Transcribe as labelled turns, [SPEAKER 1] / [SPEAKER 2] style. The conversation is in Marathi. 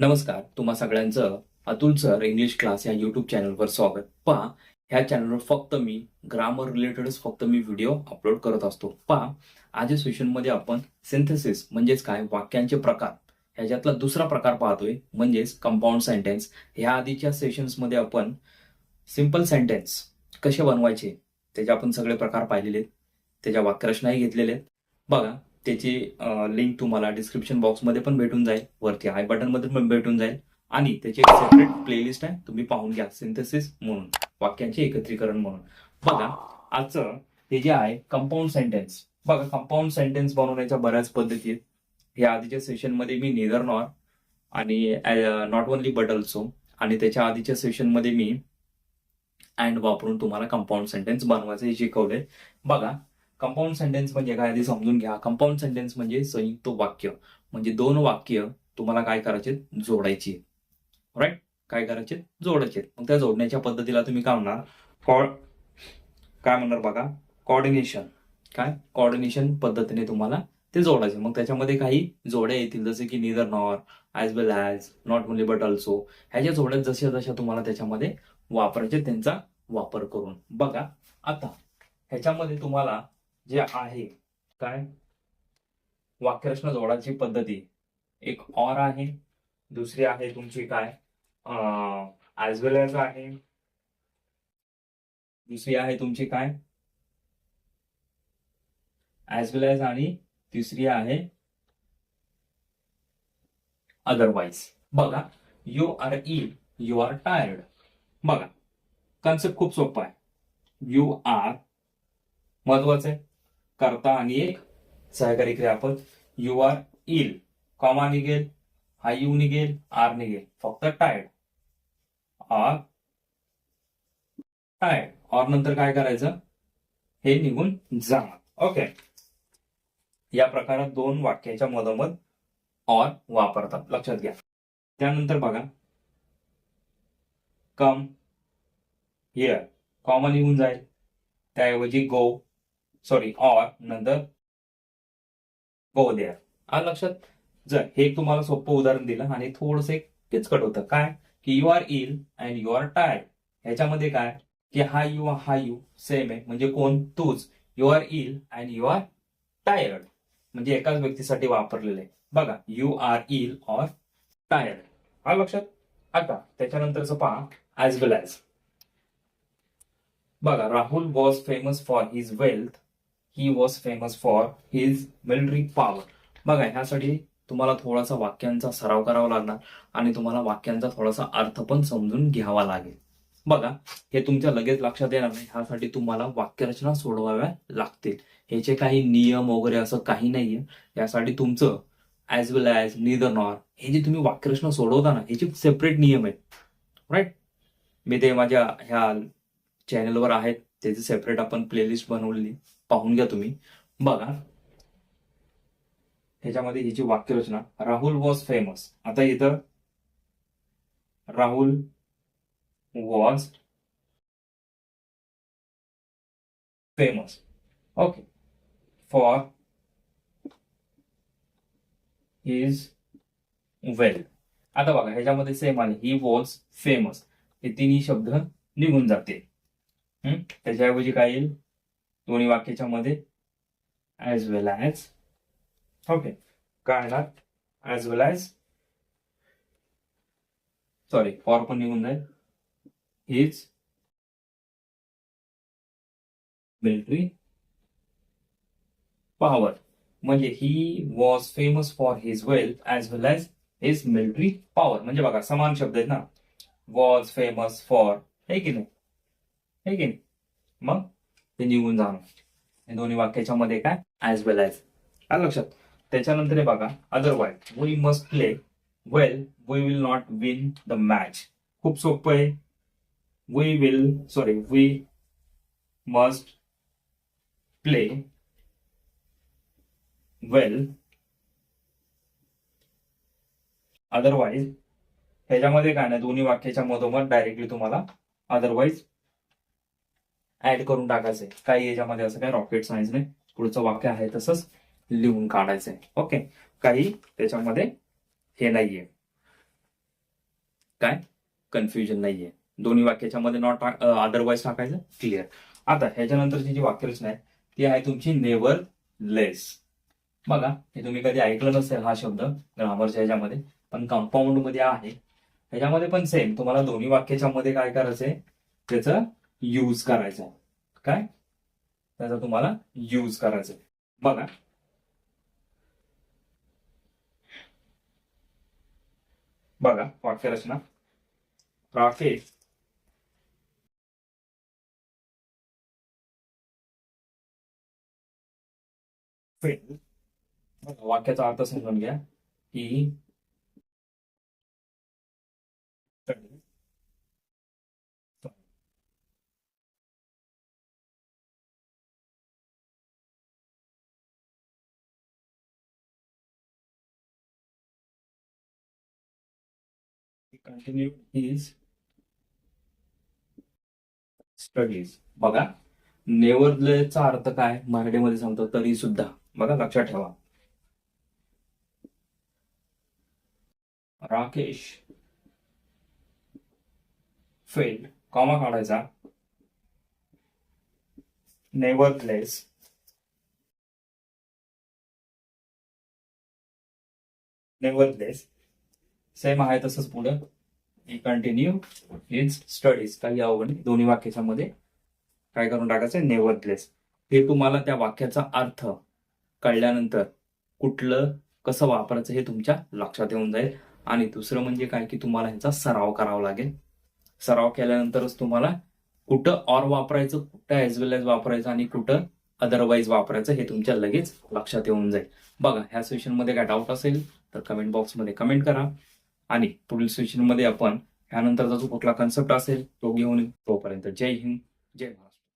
[SPEAKER 1] नमस्कार तुम्हा सगळ्यांचं अतुल सर इंग्लिश क्लास या युट्यूब चॅनलवर स्वागत. पहा ह्या चॅनलवर फक्त मी ग्रामर रिलेटेडच फक्त मी व्हिडिओ अपलोड करत असतो. पहा आजच्या सेशनमध्ये आपण सिंथेसिस म्हणजेच काय वाक्यांचे प्रकार ह्याच्यातला दुसरा प्रकार पाहतोय म्हणजेच कंपाऊंड सेंटेन्स ह्या आधीच्या सेशन्समध्ये आपण सिंपल सेंटेन्स कसे बनवायचे त्याचे आपण सगळे प्रकार पाहिलेले आहेत त्याच्या वाक्यरचनाही घेतलेले आहेत. बघा त्याची लिंक तुम्हाला डिस्क्रिप्शन बॉक्समध्ये पण भेटून जाईल. वरती आय बटनमध्ये पण भेटून जाईल. आणि त्याची एक सेपरेट प्लेलिस्ट आहे. तुम्ही पाहून घ्या. सिंथेसिस म्हणून. वाक्यांचे एकत्रीकरण म्हणून. बघा आजचं हे जे आहे कंपाऊंड सेंटेन्स बघा कंपाऊंड सेंटेन्स बनवण्याच्या बऱ्याच पद्धती आहेत. या आधीच्या सेशनमध्ये मी नेदर नॉर आणि नॉट ओनली बटल्सो आणि त्याच्या आधीच्या सेशनमध्ये मी अँड वापरून तुम्हाला कंपाऊंड सेंटेन्स बनवायचं हे शिकवलंय. बघा कंपाऊंड सेंटेन्स म्हणजे काय आधी समजून घ्या. कंपाऊंड सेंटेन्स म्हणजे संयुक्त वाक्य. म्हणजे दोन वाक्य तुम्हाला काय करायचे जोडायची राईट काय करायचे जोडायचे मग त्या जोडण्याच्या पद्धतीला तुम्ही काय म्हणणार? कॉड काय म्हणणार बघा? कॉर्डिनेशन काय? कॉर्डिनेशन पद्धतीने तुम्हाला ते जोडायचे. मग त्याच्यामध्ये काही जोड्या येतील. जसे की neither nor as well as not only but also ह्याच्या जोड्या जशा जशा तुम्हाला त्याच्यामध्ये वापरायचे त्यांचा वापर करून. बघा आता ह्याच्यामध्ये तुम्हाला जे आहे काय? वाक्यरचना जोडायची पद्धती. एक ऑर आहे दुसरी आहे तुमची काय? ॲज वेल एज आहे. दुसरी आहे तुमची काय? ॲज वेल एज आणि तिसरी आहे अदरवाईज बघा you are ill you are tired बघा कन्सेप्ट खूप सोपा आहे. यू आर महत्वाचं आहे. करता आणि एक सहकारी क्रियापद यू आर इल कॉमा निघेल हा यू निघेल आर निघेल. फक्त टायर्ड आर टायर्ड ऑर नंतर काय करायचं? हे निघून जाणार. ओके या प्रकारात दोन वाक्याच्या मधोमध ऑर वापरतात. लक्षात घ्या. त्यानंतर बघा. कम हिअर कॉमन येऊन जाईल. त्याऐवजी गो सॉरी ऑर नंतर गो देअर आलं लक्षात जर हे एक तुम्हाला सोपं उदाहरण दिलं आणि थोडस एक किचकट होतं. काय? की you are ill and you are tired ह्याच्यामध्ये काय? की हा यू हा यू सेम आहे. म्हणजे कोण? तूच. You are ill and you are tired म्हणजे एकाच व्यक्तीसाठी वापरलेलं आहे. बघा you are ill or tired हा लक्षात? आता त्याच्यानंतरच पहा. ॲज वेल ॲज बघा Rahul was famous for his wealth he was famous for his military power बघा ह्यासाठी तुम्हाला थोडासा वाक्यांचा सराव करावा लागणार आणि तुम्हाला वाक्यांचा थोडासा अर्थ पण समजून घ्यावा लागेल. बघा हे तुमच्या लगेच लक्षात येणार नाही. ह्यासाठी तुम्हाला वाक्यरचना सोडवाव्या लागतील. ह्याचे काही नियम वगैरे असं काही नाहीये. यासाठी तुमचं as well as neither nor हे जे तुम्ही वाक्यरचना सोडवता ना ह्याचे सेपरेट नियम आहेत. राईट मी ते माझ्या ह्या चॅनलवर आहेत. त्याची सेपरेट आपण प्लेलिस्ट बनवलेली. पाहून घ्या तुम्ही. बघा. ह्याच्यामध्ये ह्याची वाक्यरचना. राहुल वॉज फेमस आता इथं Rahul was famous okay for his well आता बघा ह्याच्यामध्ये सेम आले. ही वॉज फेमस हे तिन्ही शब्द निघून जाते. त्याच्याऐवजी काय येईल? दोन्ही वाक्याच्या मध्ये ॲज वेल ॲज ओके काय येणार as well as sorry for पण निघून जाईल. हिज मिलिटरी पॉवर म्हणजे he was famous for his wealth as well as his military power म्हणजे बघा समान शब्द आहेत ना. वॉज फेमस फॉर हे की नाही? हे की नाही? मग? ते निघून जाणं. हे दोन्ही वाक्याच्या मध्ये काय? ॲज वेल ॲज आलं लक्षात? त्याच्यानंतर हे बघा otherwise we must play well we will not win the match खूप सोपं आहे. We will sorry we must play well otherwise ह्याच्यामध्ये काय नाही दोन्ही वाक्याच्या मधोमध डायरेक्टली तुम्हाला अदरवाईज ऍड करून टाकायचंय काही याच्यामध्ये असं काय रॉकेट सायन्स नाही. पुढचं वाक्य आहे तसंच लिहून काढायचंय ओके काही त्याच्यामध्ये हे नाहीये. काय? कन्फ्युजन नाहीये. दोन्ही वाक्याच्या मध्ये नॉट अदरवाईज टाकायचं? क्लिअर आता ह्याच्यानंतरची जी वाक्यरचना आहे ती आहे तुमची नेवर लेस बघा हे तुम्ही कधी ऐकलं नसेल हा शब्द ग्रामरच्या ह्याच्यामध्ये पण कंपाऊंडमध्ये आहे. ह्याच्यामध्ये पण सेम तुम्हाला दोन्ही वाक्याच्या मध्ये काय करायचंय? त्याचं यूज करायचं. काय? त्याचा तुम्हाला यूज करायचा बघा. बघा वाक्यरचना राकेश वाक्याचा अर्थ समजून घ्या की continued his स्टडीज बघा नेवरलेचा अर्थ काय? मराठीमध्ये सांगतो तरी सुद्धा बघा लक्षात ठेवा. राकेश फेल कॉमा काढायचा. नेवरलेस. नेवरलेस. सेम आहे तसंच पुढं. कंटिन्यू हिज स्टडीज काही अवघड दोन्ही वाक्याच्यामध्ये काय करून टाकायचं नेवरलेस हे तुम्हाला त्या वाक्याचा अर्थ कळल्यानंतर कुठलं कसं वापरायचं हे तुमच्या लक्षात येऊन जाईल. आणि दुसरं म्हणजे काय? की तुम्हाला ह्याचा सराव करावा लागेल. सराव केल्यानंतरच तुम्हाला कुठं ऑर वापरायचं कुठं एज वेल एज वापरायचं आणि कुठं अदरवाईज वापरायचं हे तुमच्या लगेच लक्षात येऊन जाईल. बघा ह्या सेशनमध्ये काय डाऊट असेल तर कमेंट बॉक्समध्ये कमेंट करा. आणि पुढील सेशनमध्ये आपण ह्यानंतरचा जो कुठला कन्सेप्ट असेल तो घेऊन येऊ. तोपर्यंत जय हिंद जय भारत